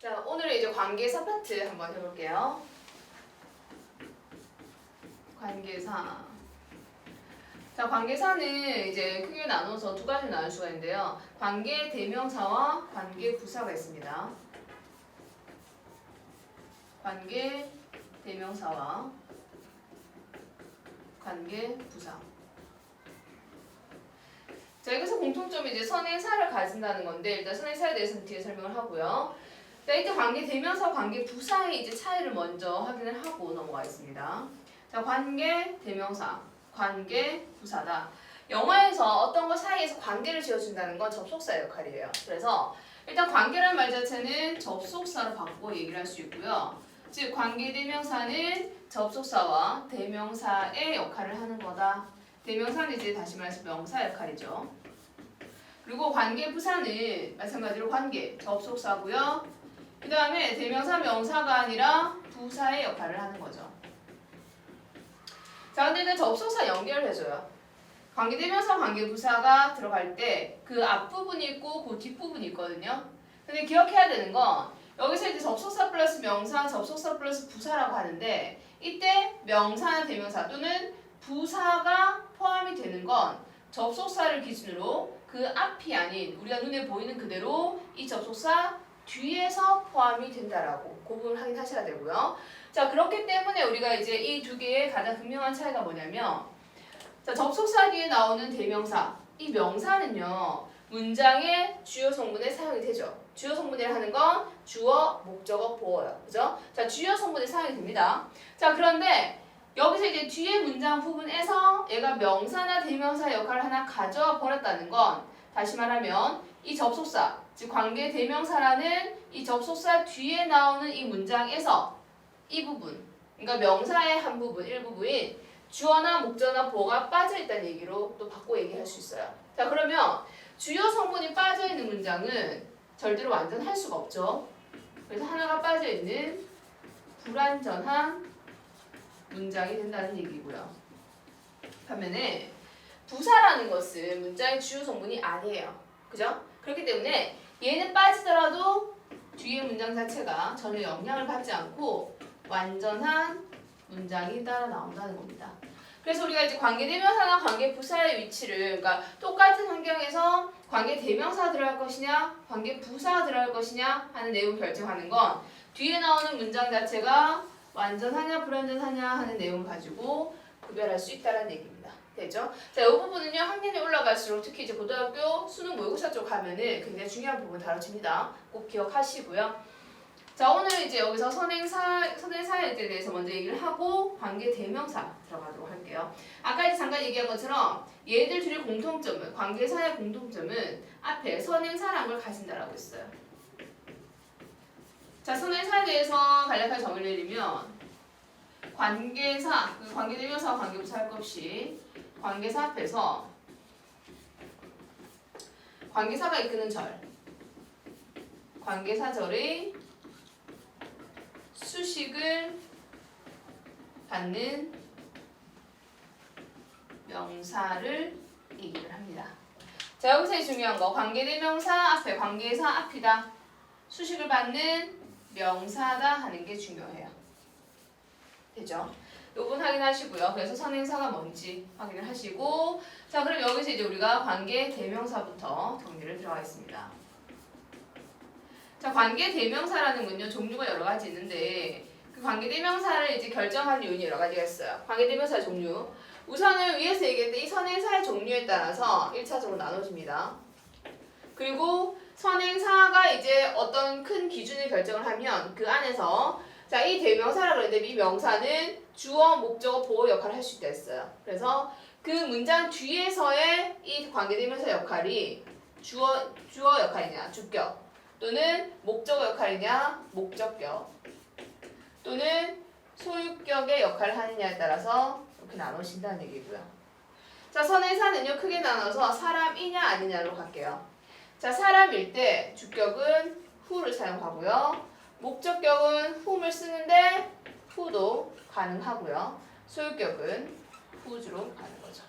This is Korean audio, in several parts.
자, 오늘은 이제 관계사 파트 한번 해볼게요. 관계사. 자, 관계사는 이제 크게 나눠서 두 가지로 나눌 수가 있는데요. 관계 대명사와 관계 부사가 있습니다. 관계 대명사와 관계 부사. 자, 여기서 공통점이 이제 선행사를 가진다는 건데 일단 선행사에 대해서는 뒤에 설명을 하고요. 자, 이때 관계 대명사, 관계 부사의 이제 차이를 먼저 확인을 하고 넘어가겠습니다. 자, 관계 대명사, 관계 부사다. 영어에서 어떤 것 사이에서 관계를 지어준다는 건 접속사 역할이에요. 그래서 일단 관계라는 말 자체는 접속사로 바꾸고 얘기를 할 수 있고요. 즉 관계 대명사는 접속사와 대명사의 역할을 하는 거다. 대명사는 이제 다시 말해서 명사 역할이죠. 그리고 관계 부사는 마찬가지로 관계 접속사고요. 그 다음에 대명사 명사가 아니라 부사의 역할을 하는 거죠. 자, 근데 이제 접속사 연결을 해줘요. 관계대명사 관계부사가 들어갈 때 그 앞부분이 있고 그 뒷부분이 있거든요. 근데 기억해야 되는 건 여기서 이제 접속사 플러스 명사, 접속사 플러스 부사라고 하는데 이때 명사나 대명사 또는 부사가 포함이 되는 건 접속사를 기준으로 그 앞이 아닌 우리가 눈에 보이는 그대로 이 접속사 뒤에서 포함이 된다라고 그 부분 확인하셔야 되고요. 자 그렇기 때문에 우리가 이제 이 두 개의 가장 분명한 차이가 뭐냐면 자 접속사 뒤에 나오는 대명사 이 명사는요 문장의 주요 성분에 사용이 되죠. 주요 성분이라 하는 건 주어, 목적어, 보어요. 그죠? 자 주요 성분에 사용이 됩니다. 자 그런데 여기서 이제 뒤에 문장 부분에서 얘가 명사나 대명사 역할을 하나 가져와 버렸다는 건 다시 말하면 이 접속사 즉 관계 대명사라는 이 접속사 뒤에 나오는 이 문장에서 이 부분 그러니까 명사의 한 부분 일부분인 주어나 목적어나 보어가 빠져 있다는 얘기로 또 바꿔 얘기할 수 있어요. 자 그러면 주요 성분이 빠져 있는 문장은 절대로 완전 할 수가 없죠. 그래서 하나가 빠져 있는 불완전한 문장이 된다는 얘기고요. 반면에 부사라는 것은 문장의 주요 성분이 아니에요. 그죠? 그렇기 때문에 얘는 빠지더라도 뒤에 문장 자체가 전혀 영향을 받지 않고 완전한 문장이 따라 나온다는 겁니다. 그래서 우리가 이제 관계 대명사나 관계 부사의 위치를 그러니까 똑같은 환경에서 관계 대명사 들어갈 것이냐, 관계 부사가 들어갈 것이냐 하는 내용 결정하는 건 뒤에 나오는 문장 자체가 완전하냐 불완전하냐 하는 내용을 가지고 구별할 수 있다는 얘기입니다. 되죠? 자, 이 부분은요 학년이 올라갈수록 특히 이제 고등학교 수능 모의고사 쪽 가면은 굉장히 중요한 부분 다뤄집니다. 꼭 기억하시고요. 자, 오늘은 이제 여기서 선행사 선행사에 대해서 먼저 얘기를 하고 관계 대명사 들어가도록 할게요. 아까 이제 잠깐 얘기한 것처럼 얘들 둘의 공통점은 관계사의 공통점은 앞에 선행사라는 걸 가진다라고 했어요. 자, 선행사에 대해서 간략하게 정의를 내리면 관계사, 그 관계대명사와 관계부사 할 것 없이 관계사 앞에서 관계사가 이끄는 절, 관계사절의 수식을 받는 명사를 얘기를 합니다. 자 여기서 중요한 거 관계대명사 앞에 관계사 앞이다. 수식을 받는 명사다 하는 게 중요해요. 되죠? 요건 확인하시고요. 그래서 선행사가 뭔지 확인을 하시고 자 그럼 여기서 이제 우리가 관계 대명사부터 정리를 들어가겠습니다. 자 관계 대명사라는 건요 종류가 여러 가지 있는데 그 관계 대명사를 이제 결정하는 요인이 여러 가지가 있어요. 관계 대명사 종류 우선은 위에서 얘기했던 이 선행사의 종류에 따라서 1차적으로 나눠집니다. 그리고 선행사가 이제 어떤 큰 기준을 결정을 하면 그 안에서 자, 이 대명사라 그랬는데 이 명사는 주어, 목적어, 보호 역할을 할 수 있다 했어요. 그래서 그 문장 뒤에서의 이 관계대명사 역할이 주어, 주어 역할이냐, 주격 또는 목적어 역할이냐, 목적격 또는 소유격의 역할을 하느냐에 따라서 이렇게 나누신다는 얘기고요. 자, 선행사는요 크게 나눠서 사람이냐 아니냐로 갈게요. 자, 사람일 때 주격은 who를 사용하고요. 목적격은 whom을 쓰는데 who도 가능하고요. 소유격은 whose로 가는 거죠.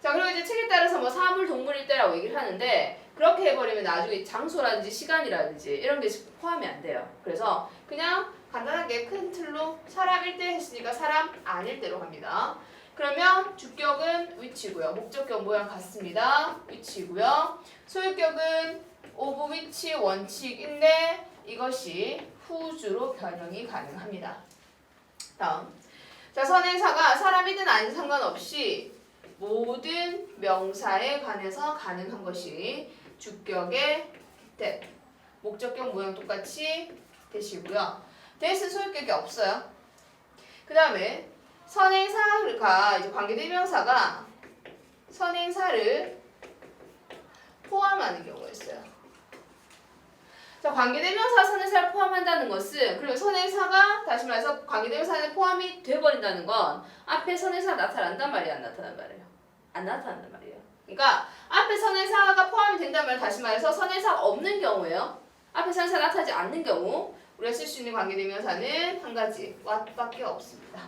자 그리고 이제 책에 따라서 뭐 사물 동물일 때라고 얘기를 하는데 그렇게 해버리면 나중에 장소라든지 시간이라든지 이런 게 포함이 안 돼요. 그래서 그냥 간단하게 큰 틀로 사람일 때 했으니까 사람 아닐 때로 합니다. 그러면 주격은 위치고요. 목적격 모양 같습니다. 위치고요. 소유격은 오브 위치 원칙인데 이것이 후주로 변형이 가능합니다. 다음. 자, 선행사가 사람이든 아니든 상관없이 모든 명사에 관해서 가능한 것이 주격의 that. 목적격 모양 똑같이 되시고요. that은 소유격이 없어요. 그 다음에 선행사가 이제 관계대명사가 선행사를 포함하는 경우가 있어요. 자, 관계대명사 선행사를 포함한다는 것은 그리고 선행사가 다시 말해서 관계대명사에 포함이 돼버린다는 건 앞에 선행사가 나타난단 말이야, 안 나타난 말이에요. 안 나타난단 말이에요. 그러니까 앞에 선행사가 포함이 된다는 말 다시 말해서 선행사가 없는 경우예요. 앞에 선행사 가 나타나지 않는 경우 우리가 쓸 수 있는 관계대명사는 한 가지 what밖에 없습니다.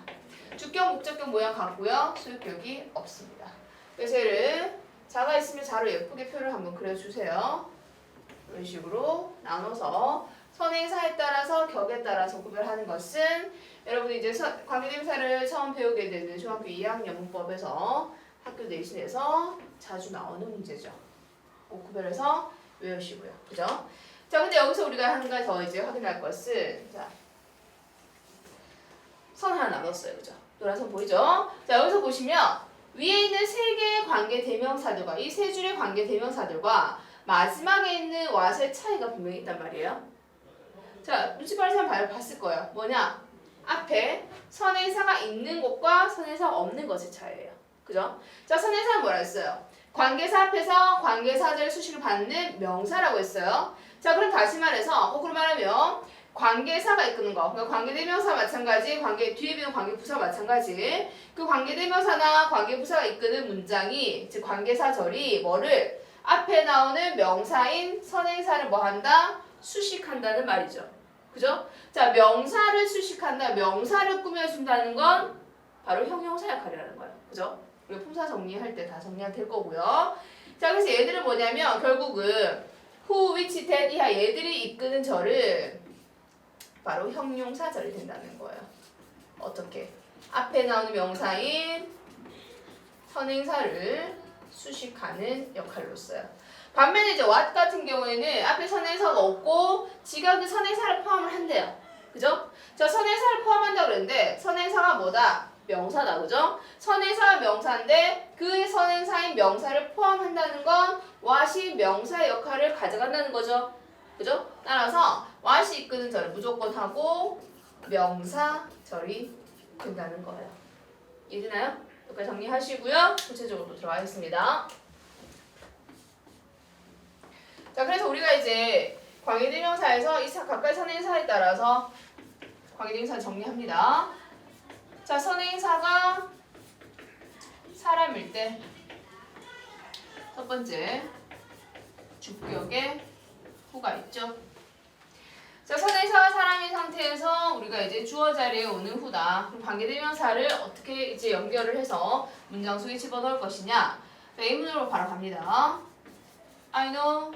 주격, 목적격 모양 같고요. 소유격이 없습니다. 그래서 얘를 자가 있으면 자로 예쁘게 표를 한번 그려주세요. 이런 식으로 나눠서 선행사에 따라서 격에 따라서 구별하는 것은 여러분이 이제 서- 관계대명사를 처음 배우게 되는 중학교 2학년 문법에서 학교 내신에서 자주 나오는 문제죠. 꼭 구별해서 외우시고요. 그죠? 자, 근데 여기서 우리가 한 가지 더 이제 확인할 것은 자, 선 하나 남았어요. 그죠? 노란 선 보이죠? 자, 여기서 보시면 위에 있는 세 개의 관계 대명사들과 이 세 줄의 관계 대명사들과 마지막에 있는 왓의 차이가 분명히 있단 말이에요. 자, 눈치 빠른 사람 봐- 봤을 거예요. 뭐냐? 앞에 선행사가 있는 것과 선행사가 없는 것의 차이예요. 그죠? 자, 선행사는 뭐라 했어요? 관계사 앞에서 관계사절 수식을 받는 명사라고 했어요. 자, 그럼 다시 말해서 거꾸로 말하면 관계사가 이끄는 거. 그러니까 관계대명사 마찬가지, 관계 뒤에 있는 관계부사 마찬가지. 그 관계대명사나 관계부사가 이끄는 문장이 즉 관계사절이 뭐를 앞에 나오는 명사인 선행사를 뭐 한다? 수식한다는 말이죠. 그죠? 자, 명사를 수식한다, 명사를 꾸며준다는 건 바로 형용사 역할이라는 거예요. 그죠? 우리 품사 정리할 때 다 정리가 될 거고요. 자, 그래서 얘들은 뭐냐면 결국은 who, which, that 이하 얘들이 이끄는 절은 바로 형용사절이 된다는 거예요. 어떻게? 앞에 나오는 명사인 선행사를 수식하는 역할로써요. 반면에 이제 what 같은 경우에는 앞에 선행사가 없고 지가 그 선행사를 포함을 한대요. 그죠? 자, 선행사를 포함한다고 그랬는데 선행사가 뭐다? 명사다. 그죠? 선행사가 명사인데 그 선행사인 명사를 포함한다는 건 what이 명사의 역할을 가져간다는 거죠. 그죠? 따라서 what이 이끄는 절을 무조건 하고 명사 절이 된다는 거예요. 이해되나요? 여기까지 정리하시고요. 구체적으로 또 들어가겠습니다. 자, 그래서 우리가 이제 광의대명사에서 이 사- 각각의 선행사에 따라서 광의대명사 정리합니다. 자, 선행사가 사람일 때 첫 번째 주격에 후가 있죠. 자, 선행사가 사람인 상태에서 우리가 이제 주어 자리에 오는 후다. 그럼 관계대명사를 어떻게 이제 연결을 해서 문장 속에 집어넣을 것이냐? 자, 이 문으로 바로 갑니다. I know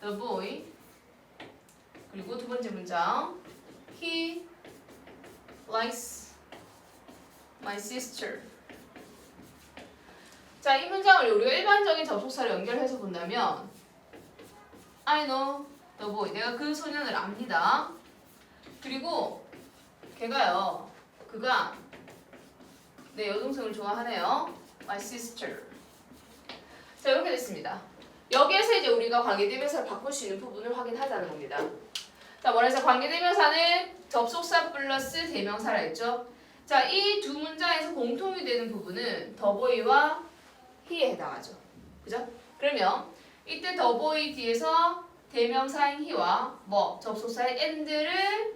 the boy. 그리고 두 번째 문장. He likes my sister. 자, 이 문장을 우리가 일반적인 접속사를 연결해서 본다면 I know the boy. 내가 그 소년을 압니다. 그리고 걔가요. 그가 내 여동생을 좋아하네요. My sister. 자, 이렇게 됐습니다. 여기에서 이제 우리가 관계대명사를 바꿀 수 있는 부분을 확인하자는 겁니다. 자, 뭐래서 관계대명사는 접속사 플러스 대명사라 했죠. 자, 이 두 문장에서 공통이 되는 부분은 더보이와 he에 해당하죠. 그죠? 그러면 이때 더보이 뒤에서 대명사인 he와 뭐 접속사의 and를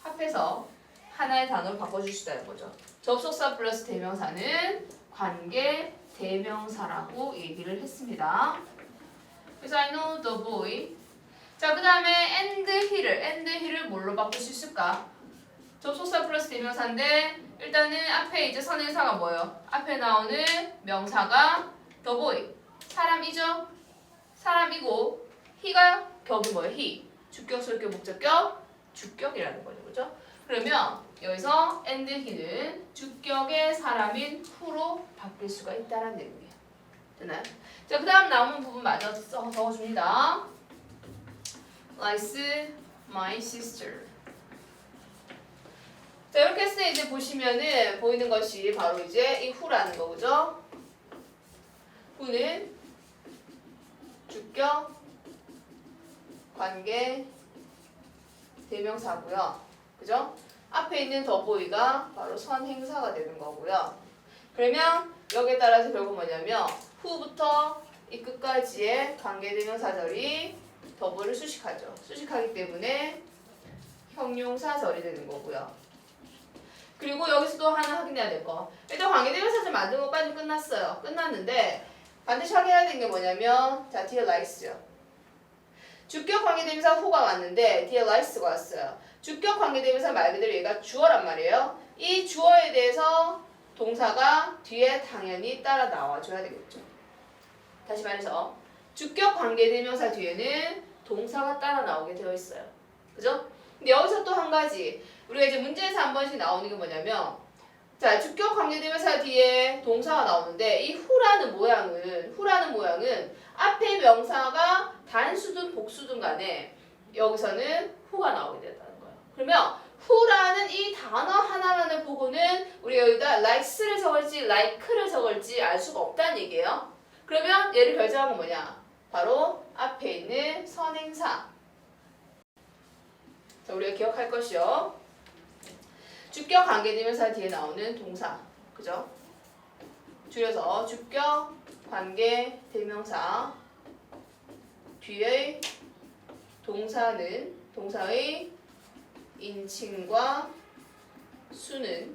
합해서 하나의 단어로 바꿔줄 수 있다는 거죠. 접속사 플러스 대명사는 관계 대명사라고 얘기를 했습니다. 그래서 I know the boy. 자, 그 다음에 and he를, and he를 뭘로 바꿀 수 있을까? 접속사 플러스 대명사인데 일단은 앞에 이제 선행사가 뭐예요? 앞에 나오는 명사가 더보이 사람이죠? 사람이고 he가 격이 뭐예요? he 주격, 소유격, 목적격 주격이라는 거죠, 그죠? 그러면 여기서 and he는 주격의 사람인 who로 바뀔 수가 있다는 내용이에요. 되나요? 자, 그 다음 남은 부분 마저 써- 적어줍니다. Likes my sister. 자, 이렇게 했을 때 이제 보시면은 보이는 것이 바로 이제 이 who라는 거죠. who는 주격, 관계, 대명사고요. 그죠? 앞에 있는 더보이가 바로 선행사가 되는 거고요. 그러면 여기에 따라서 결국 뭐냐면 후부터 이 끝까지의 관계대명사절이 더보이를 수식하죠. 수식하기 때문에 형용사절이 되는 거고요. 그리고 여기서도 하나 확인해야 될 거. 일단 관계대명사절 만든 것까지 끝났어요. 끝났는데 반드시 확인해야 되는 게 뭐냐면 자 뒤에 likes죠. 주격 관계대명사 후가 왔는데 뒤에 likes가 왔어요. 주격 관계대명사 말 그대로 얘가 주어란 말이에요. 이 주어에 대해서 동사가 뒤에 당연히 따라 나와줘야 되겠죠. 다시 말해서 주격 관계대명사 뒤에는 동사가 따라 나오게 되어 있어요. 그죠? 근데 여기서 또 한 가지 우리가 이제 문제에서 한 번씩 나오는 게 뭐냐면 자 주격 관계대명사 뒤에 동사가 나오는데 이 후라는 모양은 후라는 모양은 앞에 명사가 단수든 복수든 간에 여기서는 후가 나오게 된다는 거예요. 그러면 후라는 이 단어 하나만을 보고는 우리가 여기다 likes를 적을지 like를 적을지 알 수가 없다는 얘기예요. 그러면 얘를 결정한 건 뭐냐? 바로 앞에 있는 선행사. 자, 우리가 기억할 것이요. 주격 관계대명사 뒤에 나오는 동사. 그죠? 줄여서 주격 관계 대명사 뒤의 동사는 동사의 인칭과 수는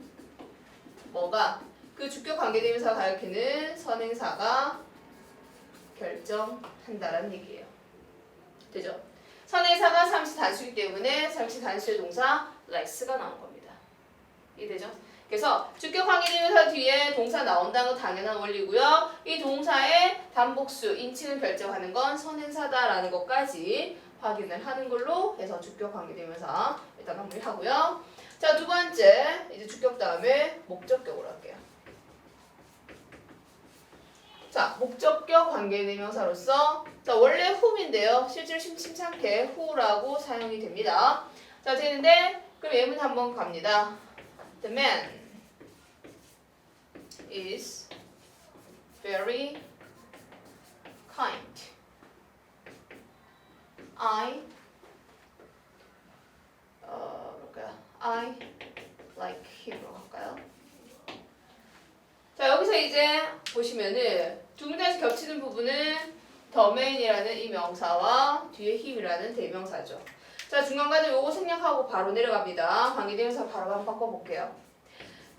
뭐가 그 주격 관계대명사가 가리키는 선행사가 결정한다라는 얘기예요. 되죠? 선행사가 삼시 단수이기 때문에 삼시 단수의 동사 likes가 나온 겁니다. 이해되죠? 그래서 주격 관계대명사 뒤에 동사 나온다는 건 당연한 원리고요. 이 동사의 단복수, 인칭을 결정하는 건 선행사다라는 것까지 확인을 하는 걸로 해서 주격 관계대명사 일단 마무리하고요. 자, 두 번째 이제 주격 다음에 목적격으로 할게요. 자, 목적격 관계대명사로서 자, 원래 whom인데요. 실제로 심심찮게 who라고 사용이 됩니다. 자, 되는데 그럼 예문 한번 갑니다. The man is very kind. I 어? I like him으로 할까요? 자 여기서 이제 보시면은 두 문장에서 겹치는 부분은 man이라는 이 명사와 뒤에 him이라는 대명사죠. 자 중간까지 요거 생략하고 바로 내려갑니다. 관계대명사 바로 한번 바꿔볼게요.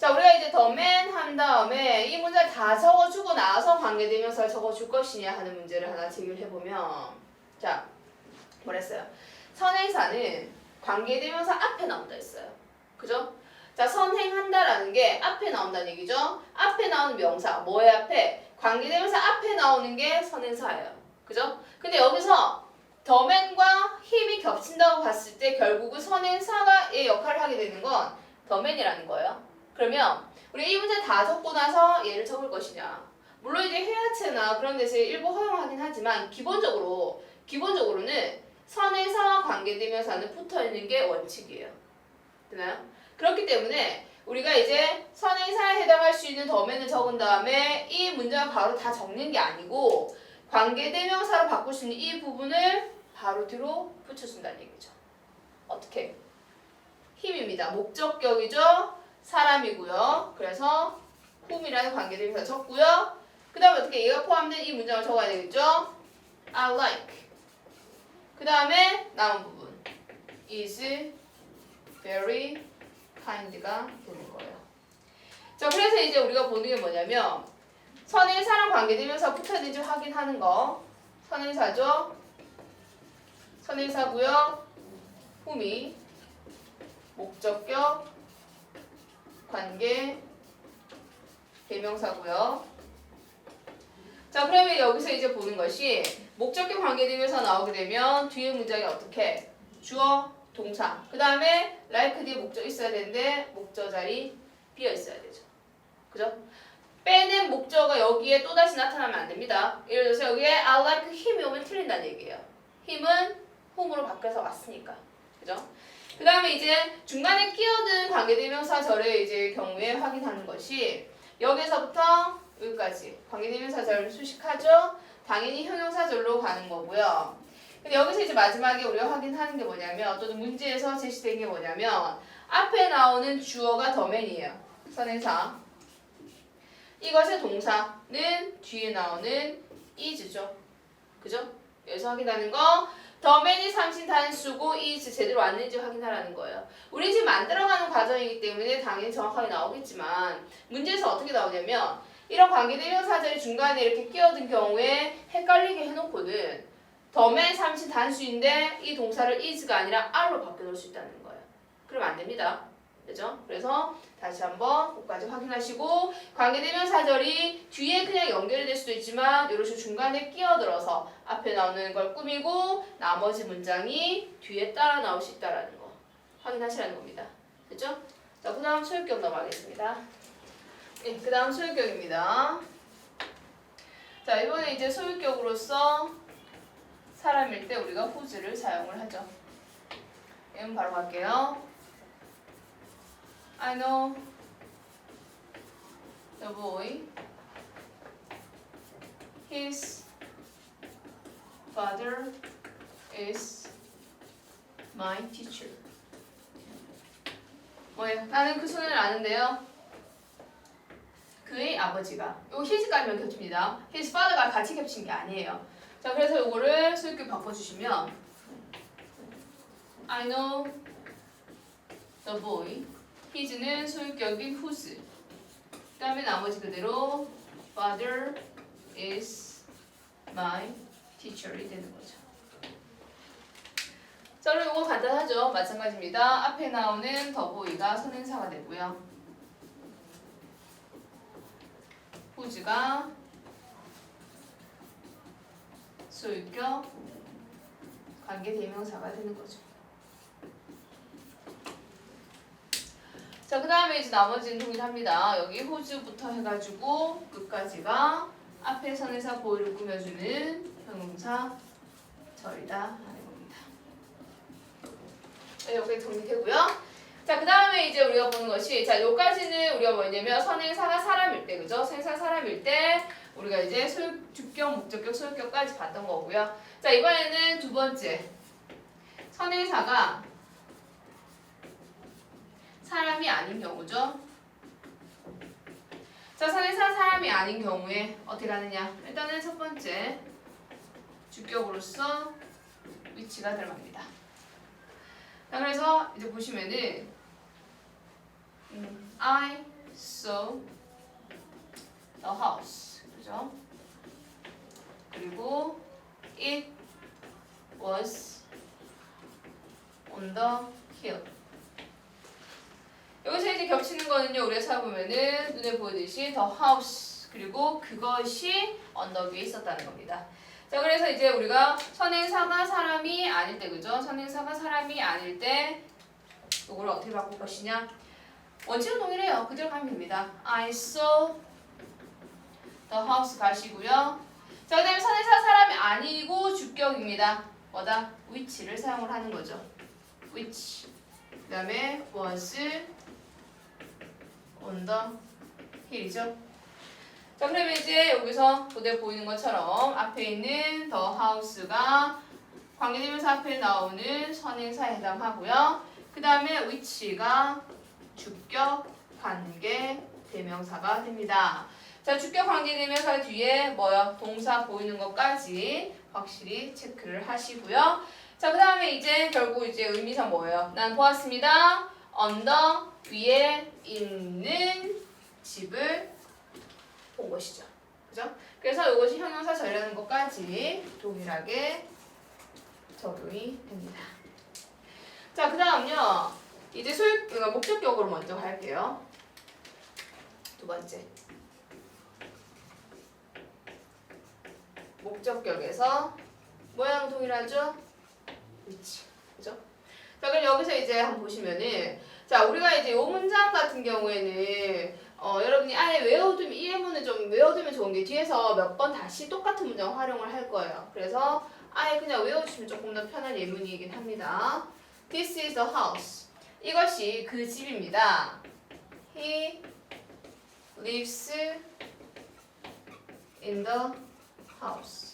자 우리가 이제 the man 한 다음에 이 문제를 다 적어주고 나서 관계대명사를 적어줄 것이냐 하는 문제를 하나 제기를 해보면 자 뭐랬어요? 선행사는 관계대명사 앞에 나온다 했어요. 그죠? 자 선행한다라는 게 앞에 나온다는 얘기죠. 앞에 나오는 명사 뭐의 앞에 관계대명사 앞에 나오는 게 선행사예요. 그죠? 근데 여기서 더맨과 힘이 겹친다고 봤을 때 결국은 선행사가의 역할을 하게 되는 건 더맨이라는 거예요. 그러면 우리 이 문제 다 적고 나서 얘를 적을 것이냐? 물론 이제 해야체나 그런 데서 일부 허용하긴 하지만 기본적으로 기본적으로는 선행사와 관계되면서는 붙어 있는 게 원칙이에요. 되나요? 그렇기 때문에 우리가 이제 선행사에 해당할 수 있는 더맨을 적은 다음에 이 문장을 바로 다 적는 게 아니고 관계대명사로 바꿀 수 있는 이 부분을 바로 뒤로 붙여준다는 얘기죠. 어떻게? 힘입니다. 목적격이죠. 사람이고요. 그래서 whom이라는 관계대명사 적고요. 그 다음에 어떻게 얘가 포함된 이 문장을 적어야 되겠죠? I like. 그 다음에 남은 부분 is very kind가 되는 거예요. 자, 그래서 이제 우리가 보는 게 뭐냐면 선행사랑 관계되면서 붙어있는지 확인하는 거. 선행사죠. 선행사고요. whom이 목적격 관계 대명사고요. 자 그러면 여기서 이제 보는 것이 목적격 관계대명사 나오게 되면 뒤에 문장이 어떻게 주어 동사 그 다음에 like 뒤에 목적 있어야 되는데 목적 자리 비어 있어야 되죠. 그죠? 빼는 목적어가 여기에 또다시 나타나면 안 됩니다. 예를 들어서 여기에 I like him이 오면 틀린다는 얘기예요. him은 whom으로 바뀌어서 왔으니까. 그죠? 그 다음에 이제 중간에 끼어든 관계대명사 절의 이제 경우에 확인하는 것이 여기서부터 여기까지 관계대명사 절을 수식하죠. 당연히 형용사절로 가는 거고요. 근데 여기서 이제 마지막에 우리가 확인하는 게 뭐냐면 또는 문제에서 제시된 게 뭐냐면 앞에 나오는 주어가 더맨이에요. 선행사. 이것의 동사는 뒤에 나오는 is죠. 그죠? 여기서 확인하는 거 더맨이 삼신 단수고 is 제대로 왔는지 확인하라는 거예요. 우리 지금 만들어가는 과정이기 때문에 당연히 정확하게 나오겠지만 문제에서 어떻게 나오냐면 이런 관계대 명사절이 중간에 이렇게 끼어든 경우에 헷갈리게 해놓고는 더맨 삼신 단수인데 이 동사를 is가 아니라 are로 바꿔놓을 수 있다는 거예요. 그러면 안 됩니다. 그죠? 그래서 다시 한번 끝까지 확인하시고 관계대명사절이 뒤에 그냥 연결이 될 수도 있지만 이런 식으로 중간에 끼어들어서 앞에 나오는 걸 꾸미고 나머지 문장이 뒤에 따라 나올 수 있다라는 거 확인하시라는 겁니다. 됐죠? 자, 그 다음 소유격 넘어가겠습니다. 네, 그 다음 소유격입니다. 자, 이번에 이제 소유격으로서 사람일 때 우리가 whose를 사용을 하죠. 이건 바로 갈게요. I know the boy. His father is my teacher. 뭐예요? 나는 그 소년을 아는데요. 그의 아버지가 요 his까지만 겹칩니다. his father가 같이 겹친 게 아니에요. 자 그래서 요거를 소유격 바꿔주시면 I know the boy. His는 소유격인 whose. 그 다음에 나머지 그대로 father is my teacher이 되는 거죠. 자, 그럼 이거 간단하죠? 마찬가지입니다. 앞에 나오는 boy가 선행사가 되고요. whose가 소유격 관계 대명사가 되는 거죠. 자, 그 다음에 이제 나머지는 동일합니다. 여기 호주부터 해가지고 끝까지가 앞에 선에서 보이를 꾸며주는 형용사 절이다 하는 겁니다. 네, 여기 정리되고요. 자, 그 다음에 이제 우리가 보는 것이 자, 요까지는 우리가 뭐냐면 선행사가 사람일 때, 그죠? 생사 사람일 때 우리가 이제 소유, 주격, 목적격, 소유격까지 봤던 거고요. 자, 이번에는 두 번째 선행사가 사람이 아닌 경우죠. 자, 선행사 사람이 아닌 경우에 어떻게 하느냐? 일단은 첫 번째 주격으로서 위치가 들어갑니다. 자, 그래서 이제 보시면은 음, I saw the house, 그죠? 그리고 it was on the hill. 여기서 이제 겹치는 거는요 우리가 찾아보면은 눈에 보이듯이 the house 그리고 그것이 언덕 위에 있었다는 겁니다. 자 그래서 이제 우리가 선행사가 사람이 아닐 때 그죠? 선행사가 사람이 아닐 때 이걸 어떻게 바꿀 것이냐? 원칙은 동일해요. 그대로 가면 됩니다. I saw the house 가시고요. 자 그다음에 선행사 사람이 아니고 주격입니다. 뭐다? which를 사용을 하는 거죠. which 그다음에 was the hill이죠. 자 그러면 이제 여기서 그대로 보이는 것처럼 앞에 있는 the house가 관계대명사 앞에 나오는 선행사에 해당하고요. 그 다음에 which가 주격 관계 대명사가 됩니다. 자 주격 관계 대명사 뒤에 뭐요? 동사 보이는 것까지 확실히 체크를 하시고요. 자, 그 다음에 이제 결국 이제 의미상 뭐예요? 난 보았습니다. 언더 위에 있는 집을 본 것이죠. 그죠? 그래서 이것이 형용사 절이라는 것까지 동일하게 적용이 됩니다. 자, 그 다음요. 이제 소유, 그러니까 목적격으로 먼저 갈게요. 두 번째. 목적격에서 모양 동일하죠? 위치. 그죠? 자, 그럼 여기서 이제 한번 보시면은 자, 우리가 이제 요 문장 같은 경우에는 어, 여러분이 아예 외워두면 이 예문을 좀 외워두면 좋은 게 뒤에서 몇 번 다시 똑같은 문장 활용을 할 거예요. 그래서 아예 그냥 외워주시면 조금 더 편한 예문이긴 합니다. This is the house. 이것이 그 집입니다. He lives in the house.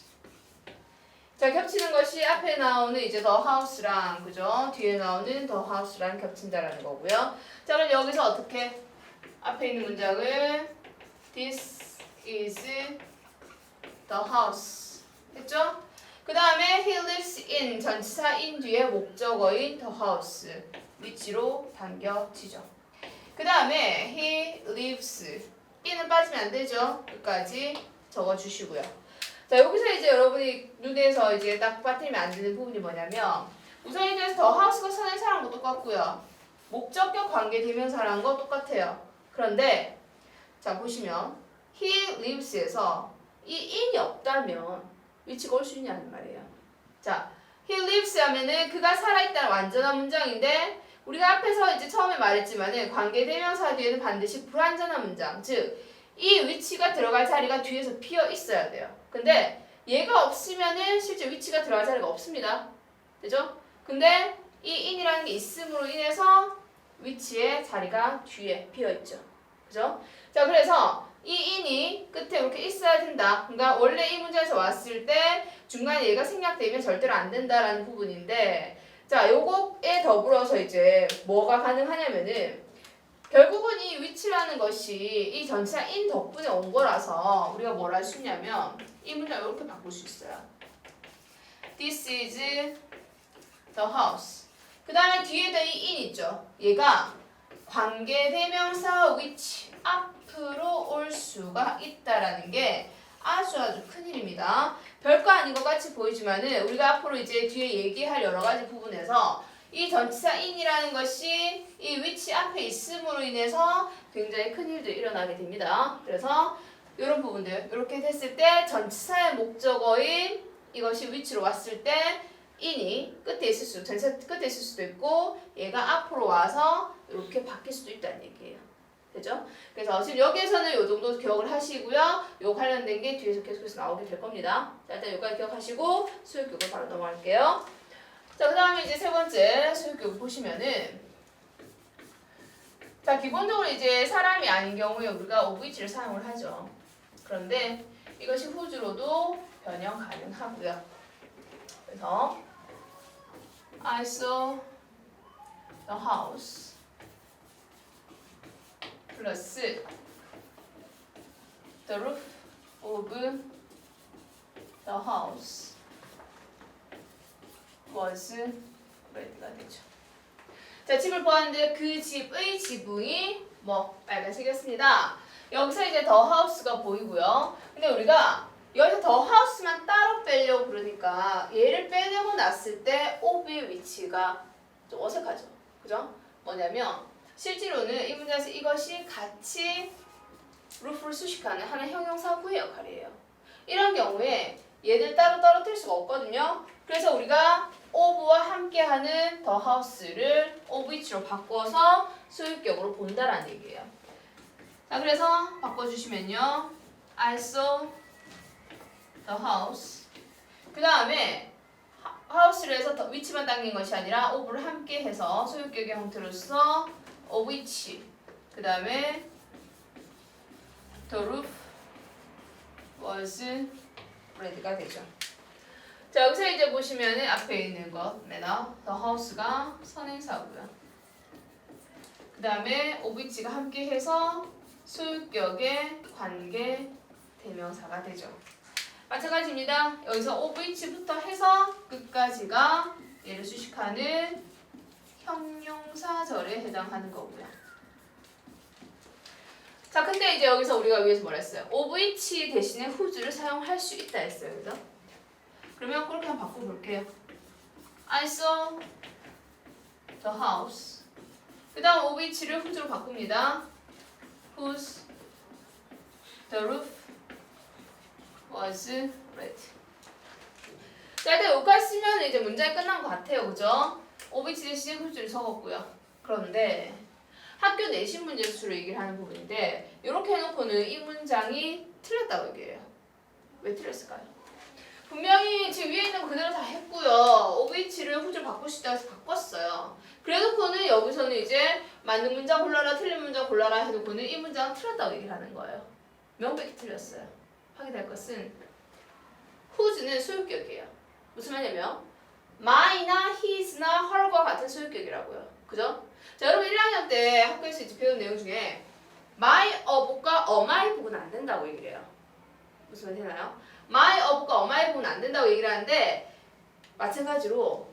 자 겹치는 것이 앞에 나오는 이제 the house랑 그죠? 뒤에 나오는 the house랑 겹친다라는 거고요. 자 그럼 여기서 어떻게 앞에 있는 문장을 This is the house 했죠? 그 다음에 he lives in 전치사 in 뒤에 목적어인 the house 위치로 당겨지죠. 그 다음에 he lives in은 빠지면 안 되죠. 끝까지 적어주시고요. 자 여기서 이제 여러분이 눈에서 이제 딱 빠뜨리면 안 되는 부분이 뭐냐면 우선 이제 더 하우스가 서는 사람과 똑같고요. 목적격 관계 대명사라는 거 똑같아요. 그런데 자 보시면 he lives에서 이 in이 없다면 위치가 올 수 있냐는 말이에요. 자 he lives 하면은 그가 살아있다는 완전한 문장인데 우리가 앞에서 이제 처음에 말했지만은 관계 대명사 뒤에는 반드시 불완전한 문장 즉 이 위치가 들어갈 자리가 뒤에서 비어 있어야 돼요. 근데 얘가 없으면은 실제 위치가 들어갈 자리가 없습니다. 되죠? 근데 이 in이라는 게 있음으로 인해서 위치의 자리가 뒤에 비어 있죠. 그죠? 자, 그래서 이 in이 끝에 이렇게 있어야 된다. 그러니까 원래 이 문제에서 왔을 때 중간에 얘가 생략되면 절대로 안 된다라는 부분인데 자, 요거에 더불어서 이제 뭐가 가능하냐면은 결국은 이 위치라는 것이 이 전치사 in 덕분에 온 거라서 우리가 뭘 할 수 있냐면 이 문장 이렇게 바꿀 수 있어요. This is the house. 그 다음에 뒤에다 이 in 있죠. 얘가 관계 대명사 which 앞으로 올 수가 있다라는 게 아주 아주 큰 일입니다. 별거 아닌 것 같이 보이지만은 우리가 앞으로 이제 뒤에 얘기할 여러 가지 부분에서 이 전치사 in이라는 것이 이 위치 앞에 있음으로 인해서 굉장히 큰 일도 일어나게 됩니다. 그래서 이런 부분들 이렇게 됐을 때 전치사의 목적어인 이것이 위치로 왔을 때 in이 끝에 있을 수, 전치사 끝에 있을 수도 있고 얘가 앞으로 와서 이렇게 바뀔 수도 있다는 얘기예요. 되죠? 그래서 지금 여기에서는 이 정도 기억을 하시고요. 요 관련된 게 뒤에서 계속해서 나오게 될 겁니다. 자, 일단 여기까지 기억하시고 수요교육을 바로 넘어갈게요. 자, 그 다음에 이제 세 번째 수요교육 보시면은 자, 기본적으로 이제 사람이 아닌 경우에 우리가 OVG를 사용을 하죠. 그런데 이것이 후주로도 변형 가능하고요. 그래서 I saw the house 플러스 the roof of the house was red가 되죠. 자, 집을 보았는데 그 집의 지붕이 뭐 빨간색이었습니다. 여기서 이제 더 하우스가 보이고요. 근데 우리가 여기서 더 하우스만 따로 빼려고 그러니까 얘를 빼내고 났을 때 오브의 위치가 좀 어색하죠. 그죠? 뭐냐면 실제로는 이 문제에서 이것이 같이 루프를 수식하는 하나의 형용사구의 역할이에요. 이런 경우에 얘들 따로 떨어뜨릴 수가 없거든요. 그래서 우리가 오브와 함께하는 더 하우스를 오브 위치로 바꿔서 소유격으로 본다라는 얘기예요. 자, 그래서 바꿔주시면요. I saw the house. 그 다음에 하우스를 해서 더 위치만 당긴 것이 아니라 오브를 함께 해서 소유격의 형태로서 of which 그 다음에 the roof was red가 되죠. 자 여기서 이제 보시면은 앞에 있는 것 매너 the house가 선행사고요. 그 다음에 of which가 함께 해서 소유격의 관계 대명사가 되죠. 마찬가지입니다. 여기서 which부터 해서 끝까지가 얘를 수식하는 형용사절에 해당하는 거고요. 자, 근데 이제 여기서 우리가 위에서 뭐라 했어요? which 대신에 whose를 사용할 수 있다 했어요. 그죠? 그러면 그렇게 한번 바꿔볼게요. I saw the house. 그 다음 which를 whose로 바꿉니다. Whose The roof was red. 자, 일단 여기까지 쓰면 이제 문장이 끝난 것 같아요. 그죠? 대신 후주를 적었고요. 그런데 학교 내신 문제 수로 얘기를 하는 부분인데 이렇게 해놓고는 이 문장이 틀렸다고 얘기해요. 왜 틀렸을까요? 분명히 지금 위에 있는 거 그대로 다 했고요. 후주를 바꾸고 싶다 해서 바꿨어요. 그래놓고는 여기서는 이제 맞는 문장 골라라 틀린 문장 골라라 해놓고는 이 문장은 틀렸다고 얘기를 하는 거예요. 명백히 틀렸어요. 확인할 것은 who's는 소유격이에요. 무슨 말이냐면 my나 his나 her과 같은 소유격이라고요. 그죠? 자 여러분 1학년 때 학교에서 이제 배운 내용 중에 my of과 a my 부분 안 된다고 얘기를 해요. 무슨 말 되나요? My a my 부분 안 된다고 얘기를 하는데 마찬가지로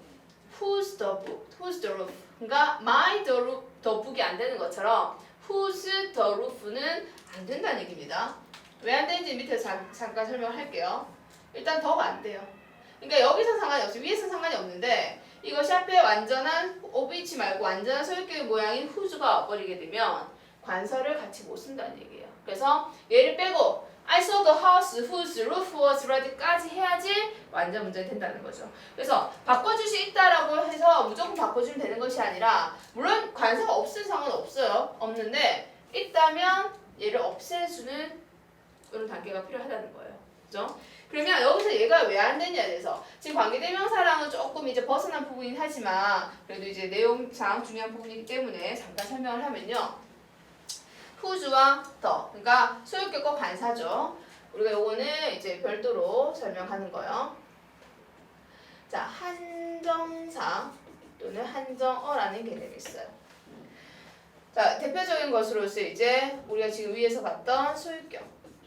who's the book, who's the roof 그러니까 my the roof, the book이 안 되는 것처럼 who's the roof는 안 된다는 얘기입니다. 왜 안 되는지 밑에 자, 잠깐 설명할게요. 일단 더가 안 돼요. 그러니까 여기서 상관이 없어요. 위에서 상관이 없는데 이것이 앞에 완전한 OBH 말고 완전한 소유격의 모양인 who's가 와버리게 되면 관설을 같이 못 쓴다는 얘기예요. 그래서 얘를 빼고 I saw the house whose roof was red까지 해야지 완전 문장이 된다는 거죠. 그래서 바꿔줄 수 있다라고 해서 무조건 바꿔주면 되는 것이 아니라 물론 관사가 없을 상은 없어요. 없는데 있다면 얘를 없애주는 이런 단계가 필요하다는 거예요. 그죠? 그러면 여기서 얘가 왜 안 되냐에 대해서 지금 관계대명사랑은 조금 이제 벗어난 부분이긴 하지만 그래도 이제 내용상 중요한 부분이기 때문에 잠깐 설명을 하면요. Who's와 the 그러니까 소유격과 관사죠. 우리가 요거는 이제 별도로 설명하는 거예요. 자, 한정사 또는 한정어라는 개념이 있어요. 자, 대표적인 것으로서 이제 우리가 지금 위에서 봤던 소유격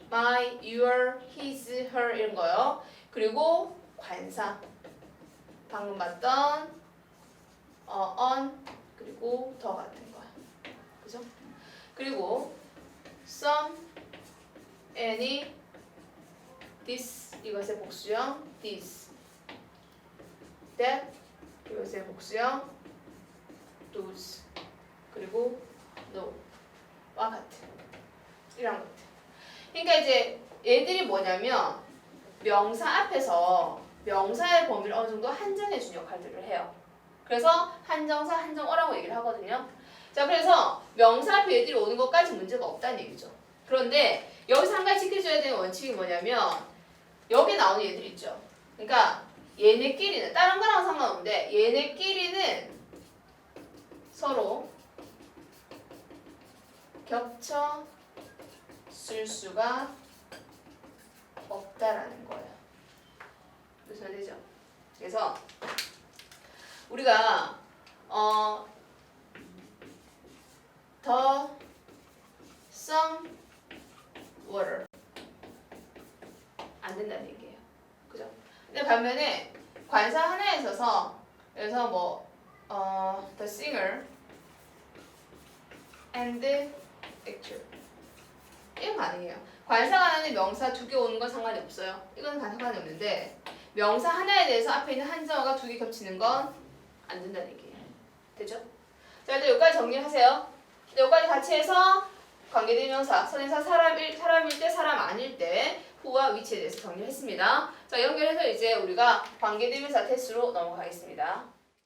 my, your, his, her 이런 거요. 그리고 관사 방금 봤던 어, on 그리고 더 같은 거야. 그죠? 그리고 some, any, this 이것의 복수형 this, that 이것의 복수형 those 그리고 no와 같은 이런 것들. 그러니까 이제 얘들이 뭐냐면 명사 앞에서 명사의 범위를 어느 정도 한정해 준 역할들을 해요. 그래서 한정사, 한정어라고 얘기를 하거든요. 자, 그래서 명사 앞에 얘들이 오는 것까지 문제가 없다는 얘기죠. 그런데 여기서 한 가지 지켜줘야 되는 원칙이 뭐냐면 여기 나오는 얘들 있죠. 그러니까 얘네끼리는 다른 거랑 상관없는데 얘네끼리는 서로 겹쳐 쓸 수가 없다라는 거예요. 무슨 말이죠? 그래서 우리가 어 the some water 안 된다는 얘기예요. 그죠? 근데 반면에 관사 하나에 있어서 그래서 뭐 어, the singer and the actor 이건 가능해요. 관사가 하나는 명사 두 개 오는 건 상관이 없어요. 이건 상관이 없는데 명사 하나에 대해서 앞에 있는 한정어가 두 개 겹치는 건 안 된다는 얘기예요. 되죠? 자, 일단 여기까지 정리하세요. 여기까지 같이 해서 관계대명사, 선행사 사람일, 사람일 때, 사람 아닐 때 후와 위치에 대해서 정리했습니다. 자, 연결해서 이제 우리가 관계대명사 테스트로 넘어가겠습니다.